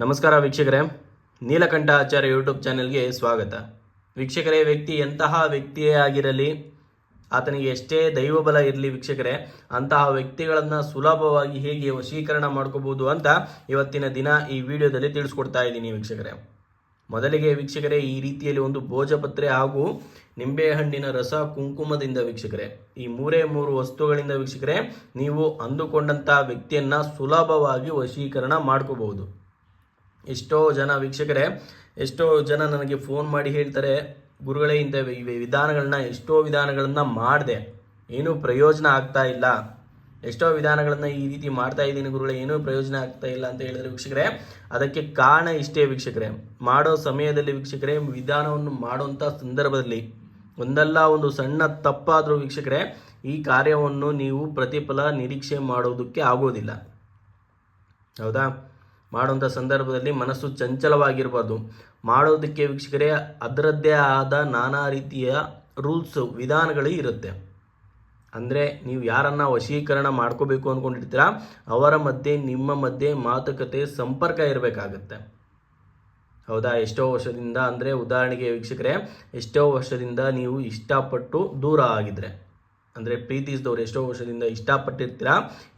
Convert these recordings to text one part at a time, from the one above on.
ನಮಸ್ಕಾರ ವೀಕ್ಷಕರೇ. ನೀಲಕಂಠ ಆಚಾರ್ಯ ಯೂಟ್ಯೂಬ್ ಚಾನೆಲ್ಗೆ ಸ್ವಾಗತ. ವೀಕ್ಷಕರೇ, ವ್ಯಕ್ತಿ ಎಂತಹ ವ್ಯಕ್ತಿಯೇ ಆಗಿರಲಿ, ಆತನಿಗೆ ಎಷ್ಟೇ ದೈವಬಲ ಇರಲಿ ವೀಕ್ಷಕರೇ, ಅಂತಹ ವ್ಯಕ್ತಿಗಳನ್ನು ಸುಲಭವಾಗಿ ಹೇಗೆ ವಶೀಕರಣ ಮಾಡ್ಕೋಬಹುದು ಅಂತ ಇವತ್ತಿನ ದಿನ ಈ ವಿಡಿಯೋದಲ್ಲಿ ತಿಳಿಸ್ಕೊಡ್ತಾ ಇದ್ದೀನಿ ವೀಕ್ಷಕರೇ. ಮೊದಲಿಗೆ ವೀಕ್ಷಕರೇ, ಈ ರೀತಿಯಲ್ಲಿ ಒಂದು ಭೋಜಪತ್ರೆ ಹಾಗೂ ನಿಂಬೆಹಣ್ಣಿನ ರಸ ಕುಂಕುಮದಿಂದ ವೀಕ್ಷಕರೇ, ಈ ಮೂರೇ ಮೂರು ವಸ್ತುಗಳಿಂದ ವೀಕ್ಷಕರೇ, ನೀವು ಅಂದುಕೊಂಡಂತಹ ವ್ಯಕ್ತಿಯನ್ನ ಸುಲಭವಾಗಿ ವಶೀಕರಣ ಮಾಡ್ಕೋಬಹುದು. ಎಷ್ಟೋ ಜನ ವೀಕ್ಷಕರೇ, ಎಷ್ಟೋ ಜನ ನನಗೆ ಫೋನ್ ಮಾಡಿ ಹೇಳ್ತಾರೆ, ಗುರುಗಳೇ, ಇಂಥ ವಿಧಾನಗಳನ್ನ, ಎಷ್ಟೋ ವಿಧಾನಗಳನ್ನ ಮಾಡಿದೆ. ಏನೂ ಪ್ರಯೋಜನ ಆಗ್ತಾ ಇಲ್ಲ. ಎಷ್ಟೋ ವಿಧಾನಗಳನ್ನ ಈ ರೀತಿ ಮಾಡ್ತಾ ಇದ್ದೀನಿ ಗುರುಗಳೇ, ಏನೂ ಪ್ರಯೋಜನ ಆಗ್ತಾ ಇಲ್ಲ ಅಂತ ಹೇಳಿದ್ರೆ ವೀಕ್ಷಕರೇ, ಅದಕ್ಕೆ ಕಾರಣ ಇಷ್ಟೇ ವೀಕ್ಷಕರೇ. ಮಾಡೋ ಸಮಯದಲ್ಲಿ ವೀಕ್ಷಕರೇ, ವಿಧಾನವನ್ನು ಮಾಡುವಂಥ ಸಂದರ್ಭದಲ್ಲಿ ಒಂದಲ್ಲ ಒಂದು ಸಣ್ಣ ತಪ್ಪಾದರೂ ವೀಕ್ಷಕರೇ, ಈ ಕಾರ್ಯವನ್ನು ನೀವು ಪ್ರತಿಫಲ ನಿರೀಕ್ಷೆ ಮಾಡೋದಕ್ಕೆ ಆಗೋದಿಲ್ಲ. ಹೌದಾ? ಮಾಡುವಂಥ ಸಂದರ್ಭದಲ್ಲಿ ಮನಸ್ಸು ಚಂಚಲವಾಗಿರಬಾರ್ದು. ಮಾಡೋದಕ್ಕೆ ವೀಕ್ಷಕರೇ, ಅದರದ್ದೇ ಆದ ನಾನಾ ರೀತಿಯ ರೂಲ್ಸ್ ವಿಧಾನಗಳು ಇರುತ್ತೆ. ಅಂದರೆ ನೀವು ಯಾರನ್ನ ವಶೀಕರಣ ಮಾಡ್ಕೋಬೇಕು ಅಂದ್ಕೊಂಡಿರ್ತೀರಾ ಅವರ ಮಧ್ಯೆ, ನಿಮ್ಮ ಮಧ್ಯೆ ಮಾತುಕತೆ, ಸಂಪರ್ಕ ಇರಬೇಕಾಗತ್ತೆ. ಹೌದಾ? ಎಷ್ಟೋ ವರ್ಷದಿಂದ, ಅಂದರೆ ಉದಾಹರಣೆಗೆ ವೀಕ್ಷಕರೇ, ಎಷ್ಟೋ ವರ್ಷದಿಂದ ನೀವು ಇಷ್ಟಪಟ್ಟು ದೂರ ಆಗಿದ್ರೆ. ಅಂದರೆ ಪ್ರೀತಿಸಿದವ್ರು ಎಷ್ಟೋ ವರ್ಷದಿಂದ ಇಷ್ಟಪಟ್ಟಿರ್ತೀರ?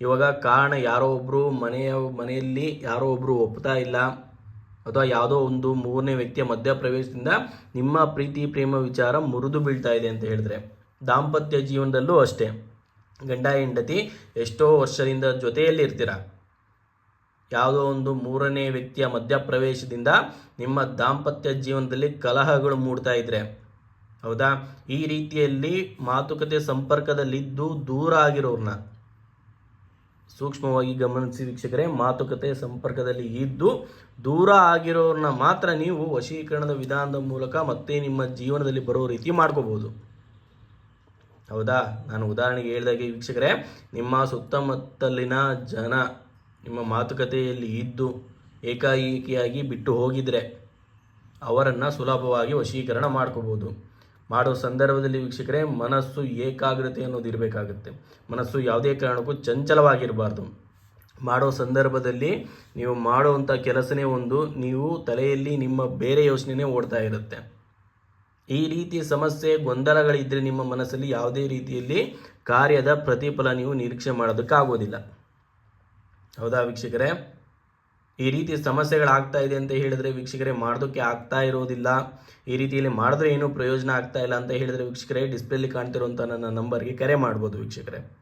ಇವಾಗ ಕಾರಣ ಯಾರೋ ಒಬ್ಬರು ಮನೆಯ, ಮನೆಯಲ್ಲಿ ಯಾರೋ ಒಬ್ಬರು ಒಪ್ತಾ ಇಲ್ಲ. ಅಥವಾ ಯಾವುದೋ ಒಂದು ಮೂರನೇ ವ್ಯಕ್ತಿಯ ಮಧ್ಯಪ್ರವೇಶದಿಂದ ನಿಮ್ಮ ಪ್ರೀತಿ, ಪ್ರೇಮ ವಿಚಾರ ಮುರಿದು ಬೀಳ್ತಾ ಇದೆ ಅಂತ ಹೇಳಿದ್ರೆ ದಾಂಪತ್ಯ ಜೀವನದಲ್ಲೂ ಅಷ್ಟೇ. ಗಂಡ, ಹೆಂಡತಿ ಎಷ್ಟೋ ವರ್ಷದಿಂದ ಜೊತೆಯಲ್ಲಿ ಇರ್ತೀರ? ಯಾವುದೋ ಒಂದು ಮೂರನೇ ವ್ಯಕ್ತಿಯ ಮಧ್ಯಪ್ರವೇಶದಿಂದ ನಿಮ್ಮ ದಾಂಪತ್ಯ ಜೀವನದಲ್ಲಿ ಕಲಹಗಳು ಮೂಡ್ತಾ ಇದ್ರೆ ಹೌದಾ? ಈ ರೀತಿಯಲ್ಲಿ ಮಾತುಕತೆ ಸಂಪರ್ಕದಲ್ಲಿದ್ದು ದೂರ ಆಗಿರೋರ್ನ ಸೂಕ್ಷ್ಮವಾಗಿ ಗಮನಿಸಿ ವೀಕ್ಷಕರೇ, ಮಾತುಕತೆ ಸಂಪರ್ಕದಲ್ಲಿ ಇದ್ದು ದೂರ ಆಗಿರೋರ್ನ ಮಾತ್ರ ನೀವು ವಶೀಕರಣದ ವಿಧಾನದ ಮೂಲಕ ಮತ್ತೆ ನಿಮ್ಮ ಜೀವನದಲ್ಲಿ ಬರೋ ರೀತಿ ಮಾಡ್ಕೋಬಹುದು ಹೌದಾ? ನಾನು ಉದಾಹರಣೆಗೆ ಹೇಳಿದಾಗೆ ವೀಕ್ಷಕರೇ, ನಿಮ್ಮ ಸುತ್ತಮುತ್ತಲಿನ ಜನ ನಿಮ್ಮ ಮಾತುಕತೆಯಲ್ಲಿ ಇದ್ದು ಏಕಾಏಕಿಯಾಗಿ ಬಿಟ್ಟು ಹೋಗಿದ್ರೆ ಅವರನ್ನು ಸುಲಭವಾಗಿ ವಶೀಕರಣ ಮಾಡ್ಕೋಬೋದು. ಮಾಡೋ ಸಂದರ್ಭದಲ್ಲಿ ವೀಕ್ಷಕರೇ, ಮನಸ್ಸು ಏಕಾಗ್ರತೆ ಅನ್ನೋದು ಇರಬೇಕಾಗುತ್ತೆ. ಮನಸ್ಸು ಯಾವುದೇ ಕಾರಣಕ್ಕೂ ಚಂಚಲವಾಗಿರಬಾರ್ದು. ಮಾಡೋ ಸಂದರ್ಭದಲ್ಲಿ ನೀವು ಮಾಡುವಂಥ ಕೆಲಸನೇ ಒಂದು, ನೀವು ತಲೆಯಲ್ಲಿ ನಿಮ್ಮ ಬೇರೆ ಯೋಚನೆನೇ ಓಡ್ತಾ ಇರುತ್ತೆ. ಈ ರೀತಿ ಸಮಸ್ಯೆ ಗೊಂದಲಗಳಿದ್ದರೆ ನಿಮ್ಮ ಮನಸ್ಸಲ್ಲಿ ಯಾವುದೇ ರೀತಿಯಲ್ಲಿ ಕಾರ್ಯದ ಪ್ರತಿಫಲ ನೀವು ನಿರೀಕ್ಷೆ ಮಾಡೋದಕ್ಕಾಗೋದಿಲ್ಲ. ಹೌದಾ ವೀಕ್ಷಕರೇ? ಈ ರೀತಿ ಸಮಸ್ಯೆಗಳಾಗ್ತಾ ಇದೆ ಅಂತ ಹೇಳಿದ್ರೆ ವೀಕ್ಷಕರೇ ಮಾಡೋದಕ್ಕೆ ಆಗ್ತಾ ಇರೋದಿಲ್ಲ. ಈ ರೀತಿಯಲ್ಲಿ ಮಾಡಿದ್ರೆ ಏನೂ ಪ್ರಯೋಜನ ಆಗ್ತಾ ಇಲ್ಲ ಅಂತ ಹೇಳಿದ್ರೆ ವೀಕ್ಷಕರೇ ಡಿಸ್ಪ್ಲೇಲಿ ಕಾಣ್ತಿರುವಂಥ ನನ್ನ ನಂಬರ್ಗೆ ಕರೆ ಮಾಡ್ಬೋದು ವೀಕ್ಷಕರೇ.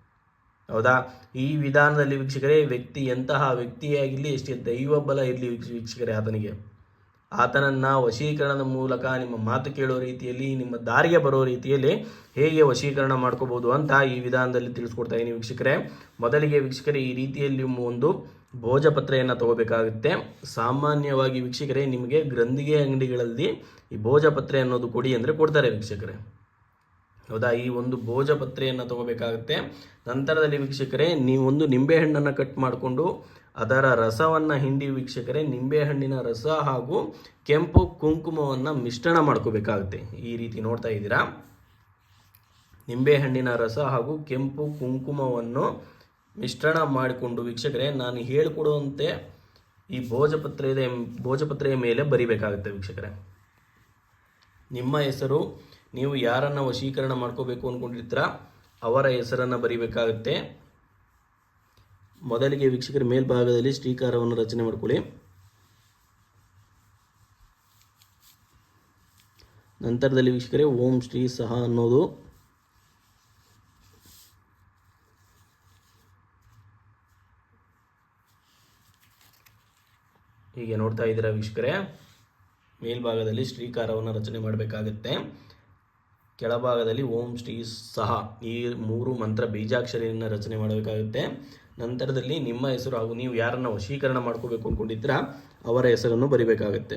ಹೌದಾ? ಈ ವಿಧಾನದಲ್ಲಿ ವೀಕ್ಷಕರೇ ವ್ಯಕ್ತಿ ಎಂತಹ ವ್ಯಕ್ತಿಯಾಗಿರಲಿ, ಎಷ್ಟೇ ದೈವ ಬಲ ಇರಲಿ ವೀಕ್ಷಕರೇ ಆತನಿಗೆ. ಆತನನ್ನು ವಶೀಕರಣದ ಮೂಲಕ ನಿಮ್ಮ ಮಾತು ಕೇಳೋ ರೀತಿಯಲ್ಲಿ, ನಿಮ್ಮ ದಾರಿಗೆ ಬರೋ ರೀತಿಯಲ್ಲಿ ಹೇಗೆ ವಶೀಕರಣ ಮಾಡ್ಕೋಬಹುದು ಅಂತ ಈ ವಿಧಾನದಲ್ಲಿ ತಿಳಿಸ್ಕೊಡ್ತಾ ಇದ್ದೀನಿ ವೀಕ್ಷಕರೇ. ಮೊದಲಿಗೆ ವೀಕ್ಷಕರೇ, ಈ ರೀತಿಯಲ್ಲಿ ಒಂದು ಭೋಜಪತ್ರೆಯನ್ನು ತಗೋಬೇಕಾಗುತ್ತೆ. ಸಾಮಾನ್ಯವಾಗಿ ವೀಕ್ಷಕರೇ, ನಿಮಗೆ ಗ್ರಂಥಿಗೆ ಅಂಗಡಿಗಳಲ್ಲಿ ಈ ಭೋಜಪತ್ರೆ ಅನ್ನೋದು ಕೊಡಿ ಅಂದರೆ ಕೊಡ್ತಾರೆ ವೀಕ್ಷಕರೇ. ಹೌದಾ? ಈ ಒಂದು ಭೋಜಪತ್ರೆಯನ್ನು ತಗೋಬೇಕಾಗುತ್ತೆ. ನಂತರದಲ್ಲಿ ವೀಕ್ಷಕರೇ, ನೀವೊಂದು ನಿಂಬೆಹಣ್ಣನ್ನು ಕಟ್ ಮಾಡಿಕೊಂಡು ಅದರ ರಸವನ್ನು ಹಿಂಡಿ ವೀಕ್ಷಕರೇ ನಿಂಬೆಹಣ್ಣಿನ ರಸ ಹಾಗೂ ಕೆಂಪು ಕುಂಕುಮವನ್ನು ಮಿಶ್ರಣ ಮಾಡ್ಕೋಬೇಕಾಗುತ್ತೆ. ಈ ರೀತಿ ನೋಡ್ತಾ ಇದ್ದೀರಾ? ನಿಂಬೆಹಣ್ಣಿನ ರಸ ಹಾಗೂ ಕೆಂಪು ಕುಂಕುಮವನ್ನು ಮಿಶ್ರಣ ಮಾಡಿಕೊಂಡು ವೀಕ್ಷಕರೇ, ನಾನು ಹೇಳಿಕೊಡುವಂತೆ ಈ ಭೋಜಪತ್ರೆಯ ಭೋಜಪತ್ರೆಯ ಮೇಲೆ ಬರಿಬೇಕಾಗುತ್ತೆ ವೀಕ್ಷಕರೇ. ನಿಮ್ಮ ಹೆಸರು, ನೀವು ಯಾರನ್ನು ವಶೀಕರಣ ಮಾಡ್ಕೋಬೇಕು ಅಂದ್ಕೊಂಡಿರ್ತೀರ ಅವರ ಹೆಸರನ್ನು ಬರಿಬೇಕಾಗುತ್ತೆ. ಮೊದಲಿಗೆ ವೀಕ್ಷಕರ ಮೇಲ್ಭಾಗದಲ್ಲಿ ಶ್ರೀಕಾರವನ್ನು ರಚನೆ ಮಾಡ್ಕೊಳ್ಳಿ. ನಂತರದಲ್ಲಿ ವೀಕ್ಷಕರೇ, ಓಂ ಶ್ರೀ ಸಹ ಅನ್ನೋದು. ಹೀಗೆ ನೋಡ್ತಾ ಇದ್ದೀರಾ ವೀಕ್ಷಕರೇ, ಮೇಲ್ಭಾಗದಲ್ಲಿ ಶ್ರೀಕಾರವನ್ನು ರಚನೆ ಮಾಡಬೇಕಾಗುತ್ತೆ. ಕೆಳಭಾಗದಲ್ಲಿ ಓಂ ಶ್ರೀ ಸಹ ಈ ಮೂರು ಮಂತ್ರ ಬೀಜಾಕ್ಷರಿಯನ್ನು ರಚನೆ ಮಾಡಬೇಕಾಗುತ್ತೆ. ನಂತರದಲ್ಲಿ ನಿಮ್ಮ ಹೆಸರು ಹಾಗೂ ನೀವು ಯಾರನ್ನು ವಶೀಕರಣ ಮಾಡ್ಕೋಬೇಕು ಅಂದ್ಕೊಂಡಿದ್ದೀರಾ ಅವರ ಹೆಸರನ್ನು ಬರಿಬೇಕಾಗತ್ತೆ.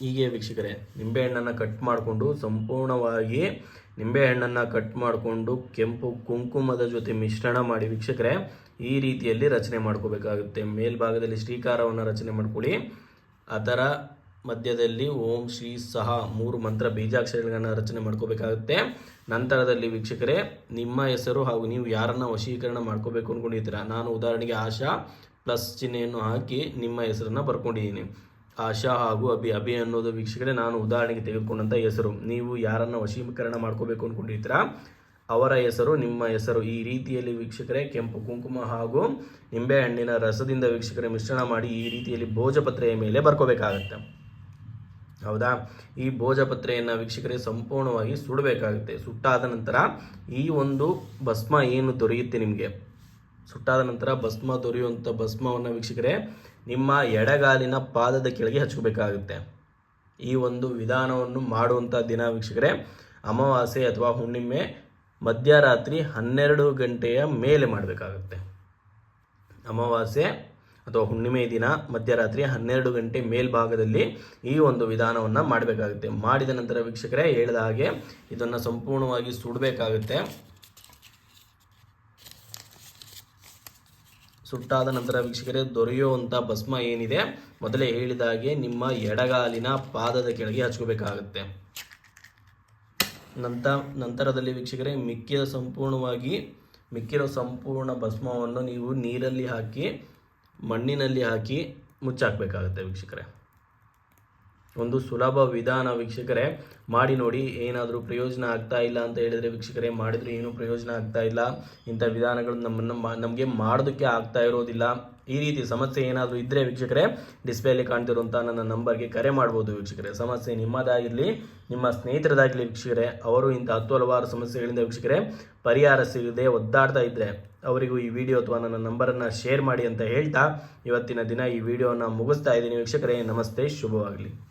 ಹೀಗೆ ವೀಕ್ಷಕರೇ, ನಿಂಬೆಹಣ್ಣನ್ನು ಕಟ್ ಮಾಡಿಕೊಂಡು ಸಂಪೂರ್ಣವಾಗಿ ನಿಂಬೆಹಣ್ಣನ್ನು ಕಟ್ ಮಾಡಿಕೊಂಡು ಕೆಂಪು ಕುಂಕುಮದ ಜೊತೆ ಮಿಶ್ರಣ ಮಾಡಿ ವೀಕ್ಷಕರೇ, ಈ ರೀತಿಯಲ್ಲಿ ರಚನೆ ಮಾಡ್ಕೋಬೇಕಾಗುತ್ತೆ. ಮೇಲ್ಭಾಗದಲ್ಲಿ ಶ್ರೀಕಾರವನ್ನು ರಚನೆ ಮಾಡ್ಕೊಳ್ಳಿ. ಅದರ ಮಧ್ಯದಲ್ಲಿ ಓಂ ಶ್ರೀ ಸಹ ಮೂರು ಮಂತ್ರ ಬೀಜಾಕ್ಷರಗಳನ್ನು ರಚನೆ ಮಾಡ್ಕೋಬೇಕಾಗುತ್ತೆ. ನಂತರದಲ್ಲಿ ವೀಕ್ಷಕರೇ, ನಿಮ್ಮ ಹೆಸರು ಹಾಗೂ ನೀವು ಯಾರನ್ನ ವಶೀಕರಣ ಮಾಡ್ಕೋಬೇಕು ಅಂದ್ಕೊಂಡಿದ್ದೀರಾ ನಾನು ಉದಾಹರಣೆಗೆ ಆಶಾ ಪ್ಲಸ್ ಚಿಹ್ನೆಯನ್ನು ಹಾಕಿ ನಿಮ್ಮ ಹೆಸರನ್ನು ಬರ್ಕೊಂಡಿದ್ದೀನಿ. ಆಶಾ ಹಾಗೂ ಅಭಿ ಅಭಿ ಅನ್ನೋದು ವೀಕ್ಷಕರೇ ನಾನು ಉದಾಹರಣೆಗೆ ತೆಗೆದುಕೊಂಡಂಥ ಹೆಸರು. ನೀವು ಯಾರನ್ನ ವಶೀಕರಣ ಮಾಡ್ಕೋಬೇಕು ಅಂದ್ಕೊಂಡಿರ್ತೀರಾ ಅವರ ಹೆಸರು, ನಿಮ್ಮ ಹೆಸರು. ಈ ರೀತಿಯಲ್ಲಿ ವೀಕ್ಷಕರೇ, ಕೆಂಪು ಕುಂಕುಮ ಹಾಗೂ ನಿಂಬೆಹಣ್ಣಿನ ರಸದಿಂದ ವೀಕ್ಷಕರೇ ಮಿಶ್ರಣ ಮಾಡಿ ಈ ರೀತಿಯಲ್ಲಿ ಭೋಜಪತ್ರೆಯ ಮೇಲೆ ಬರ್ಕೋಬೇಕಾಗತ್ತೆ. ಹೌದಾ? ಈ ಭೋಜಪತ್ರೆಯನ್ನು ವೀಕ್ಷಕರೇ ಸಂಪೂರ್ಣವಾಗಿ ಸುಡಬೇಕಾಗುತ್ತೆ. ಸುಟ್ಟಾದ ನಂತರ ಈ ಒಂದು ಭಸ್ಮ ಏನು ದೊರೆಯುತ್ತೆ ನಿಮಗೆ? ಸುಟ್ಟಾದ ನಂತರ ಭಸ್ಮ ದೊರೆಯುವಂಥ ಭಸ್ಮವನ್ನು ವೀಕ್ಷಕರೇ, ನಿಮ್ಮ ಎಡಗಾಲಿನ ಪಾದದ ಕೆಳಗೆ ಹಚ್ಕೋಬೇಕಾಗುತ್ತೆ. ಈ ಒಂದು ವಿಧಾನವನ್ನು ಮಾಡುವಂಥ ದಿನ ವೀಕ್ಷಕರೇ, ಅಮಾವಾಸ್ಯೆ ಅಥವಾ ಹುಣ್ಣಿಮೆ ಮಧ್ಯರಾತ್ರಿ ಹನ್ನೆರಡು ಗಂಟೆಯ ಮೇಲೆ ಮಾಡಬೇಕಾಗುತ್ತೆ. ಅಮಾವಾಸ್ಯೆ ಅಥವಾ ಹುಣ್ಣಿಮೆ ದಿನ ಮಧ್ಯರಾತ್ರಿ ಹನ್ನೆರಡು ಗಂಟೆ ಮೇಲ್ಭಾಗದಲ್ಲಿ ಈ ಒಂದು ವಿಧಾನವನ್ನು ಮಾಡಬೇಕಾಗುತ್ತೆ. ಮಾಡಿದ ನಂತರ ವೀಕ್ಷಕರೇ, ಹೇಳಿದ ಹಾಗೆ ಇದನ್ನು ಸಂಪೂರ್ಣವಾಗಿ ಸುಡಬೇಕಾಗುತ್ತೆ. ಸುಟ್ಟಾದ ನಂತರ ವೀಕ್ಷಕರೇ ದೊರೆಯುವಂಥ ಭಸ್ಮ ಏನಿದೆ? ಮೊದಲೇ ಹೇಳಿದ ಹಾಗೆ ನಿಮ್ಮ ಎಡಗಾಲಿನ ಪಾದದ ಕೆಳಗೆ ಹಚ್ಕೋಬೇಕಾಗುತ್ತೆ. ನಂತ, ನಂತರದಲ್ಲಿ ವೀಕ್ಷಕರೇ, ಮಿಕ್ಕಿದ ಸಂಪೂರ್ಣವಾಗಿ, ಮಿಕ್ಕಿರೋ ಸಂಪೂರ್ಣ ಭಸ್ಮವನ್ನು ನೀವು ನೀರಲ್ಲಿ ಹಾಕಿ, ಮಣ್ಣಿನಲ್ಲಿ ಹಾಕಿ ಮುಚ್ಚಾಕಬೇಕಾಗುತ್ತೆ ವೀಕ್ಷಕರೇ. ಒಂದು ಸುಲಭ ವಿಧಾನ ವೀಕ್ಷಕರೇ, ಮಾಡಿ ನೋಡಿ, ಏನಾದರೂ ಪ್ರಯೋಜನ ಆಗ್ತಾ ಇಲ್ಲ ಅಂತ ಹೇಳಿದರೆ ವೀಕ್ಷಕರೇ, ಮಾಡಿದರೂ ಏನೂ ಪ್ರಯೋಜನ ಆಗ್ತಾ ಇಲ್ಲ. ಇಂಥ ವಿಧಾನಗಳು ನಮ್ಮನ್ನು ನಮಗೆ ಮಾಡೋದಕ್ಕೆ ಆಗ್ತಾ ಇರೋದಿಲ್ಲ. ಈ ರೀತಿ ಸಮಸ್ಯೆ ಏನಾದರೂ ಇದ್ದರೆ ವೀಕ್ಷಕರೇ ಡಿಸ್ಪ್ಲೇಲಿ ಕಾಣ್ತಿರುವಂಥ ನನ್ನ ನಂಬರ್ಗೆ ಕರೆ ಮಾಡ್ಬೋದು ವೀಕ್ಷಕರೇ. ಸಮಸ್ಯೆ ನಿಮ್ಮದಾಗಿರಲಿ, ನಿಮ್ಮ ಸ್ನೇಹಿತರದಾಗಲಿ ವೀಕ್ಷಕರೇ. ಅವರು ಇಂಥ ಹತ್ತು ಹಲವಾರು ಸಮಸ್ಯೆಗಳಿಂದ ವೀಕ್ಷಕರೇ, ಪರಿಹಾರ ಸಿಗದೆ ಒದ್ದಾಡ್ತಾ ಇದ್ದರೆ ಅವರಿಗೂ ಈ ವಿಡಿಯೋ ಅಥವಾ ನನ್ನ ನಂಬರನ್ನು ಶೇರ್ ಮಾಡಿ ಅಂತ ಹೇಳ್ತಾ ಇವತ್ತಿನ ದಿನ ಈ ವಿಡಿಯೋನ ಮುಗಿಸ್ತಾ ಇದ್ದೀನಿ ವೀಕ್ಷಕರೇ. ನಮಸ್ತೆ, ಶುಭವಾಗಲಿ.